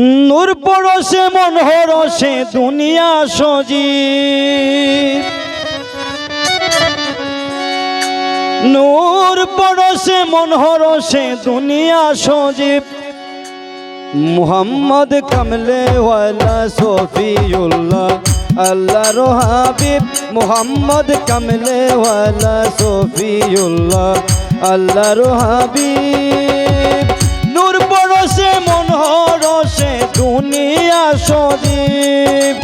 নূর পরশে মন হরসে দুনিয়া সজি নূর পরশে মন দুনিয়া সজীব। মুহাম্মদ কামলে ওয়ালা সফিউল্লাহ, আল্লাহর হাবিব। মুহাম্মদ কামলে ওয়ালা সফিউল্লাহ, আল্লাহর হাবিব। হরসে দুনিয়া সজীব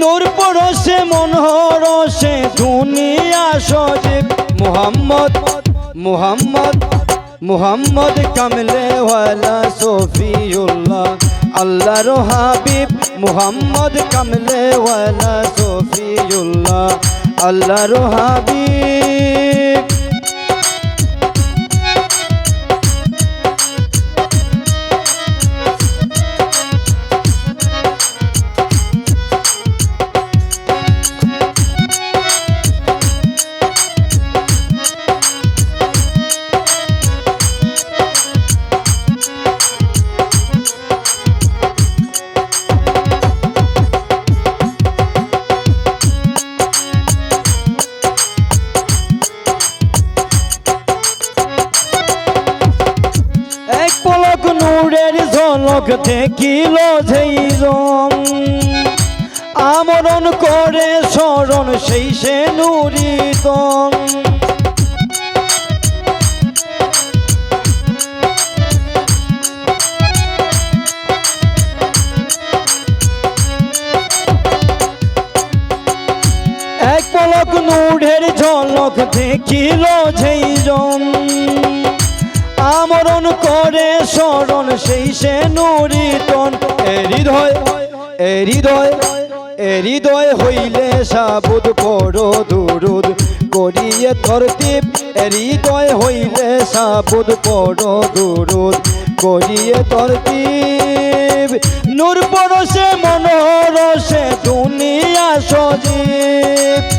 নূর পরশে মন হরসে দুনিয়া সজীব মুহাম্মদ মুহাম্মদ মুহাম্মদ কামলে ওয়ালা সফিউল্লাহ। আল্লাহর হাবিব মুহাম্মদ কামলে ওয়ালা সফিউল্লাহ। আল্লাহর হাবিব ঝলক দেখিল যেই রং আমরণ করে স্মরণ সেই সে নুরিতং নূরের ঝলক দেখিল যেই রং আমরণ করে, স্মরণ সেই সে নুরিতন। এ হৃদয় এ হৃদয় এ হৃদয় হইলে সাবুদ পড় দুরুদ করিয়ে তরতিব এ হৃদয় হইলে সাবুদ পড় দুরুদ করিয়ে তরতিব নূর পরশে, মনোরসে দুনিয়া সজীব।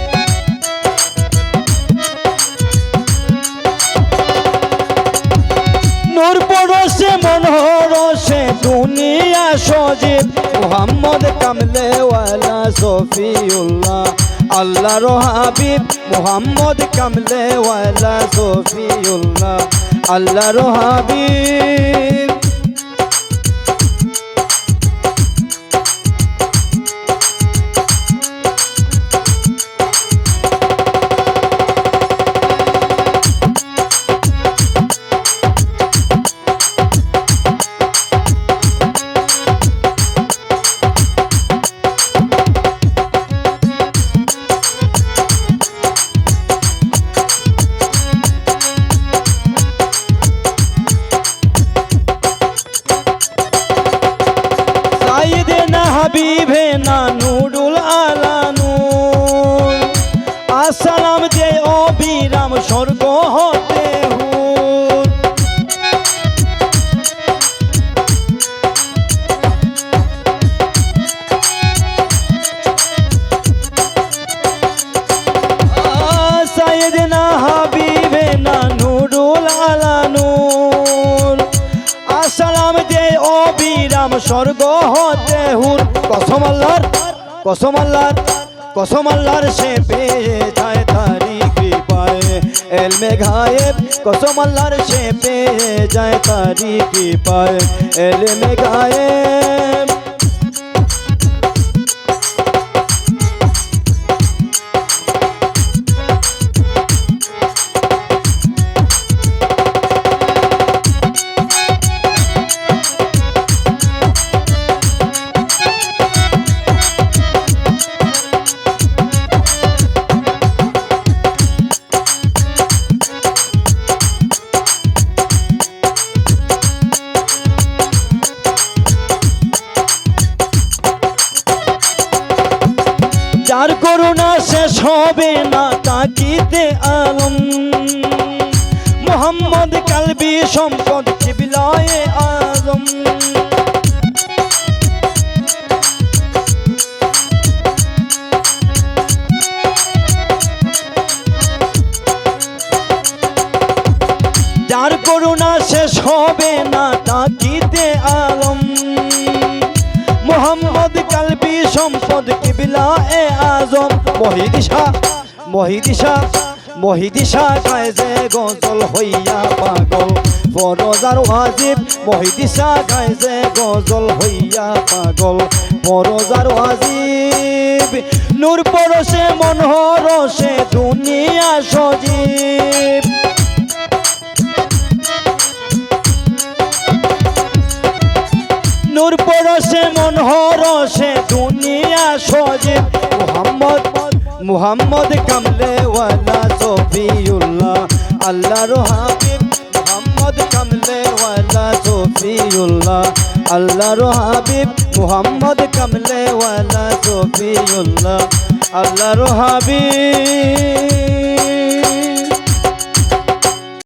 সজীব মোহাম্মদ কামলে ওয়ালা সফিউল্লাহ। আল্লাহ রহাবিব মোহাম্মদ কামলে ওয়ালা সফিউল্লাহ। আল্লাহ হাবিব। স্বর্গ হতে হুর। কসম আল্লাহর কসম আল্লাহর কসম আল্লাহর সে পেয়ে যায় তারি কৃপায়। এলমে গায়েব কসম সে পেয়ে যায় তারি কৃপায়। এলমে গায়েব করুণা শেষ হবে না তাকিতে আলম। মোহাম্মদ কালবি সম্পদ কিবিলায় আজম যার করুণা শেষ হবে না তাকিতে আলম। মোহাম্মদ কালবি সম্পদ কিবিলা এ আজম। মহিদিশা মহিদিশা মহিদিশা গায় যে গজল হইয়া পাগল। ফরজার ওয়াজিব, মহিদিশা গায় যে গজল হইয়া পাগল। ফরজার ওয়াজিব, নূর পরশে মনোহরসে দুনিয়া সজীব মুহাম্মদ মুহাম্মদ কামলে ওয়ালা সফিউল্লাহ আল্লাহর হাবিব মুহাম্মদ কামলে ওয়ালা সফিউল্লাহ আল্লাহর হাবিব মুহাম্মদ কামলে ওয়ালা সফিউল্লাহ আল্লাহর হাবিব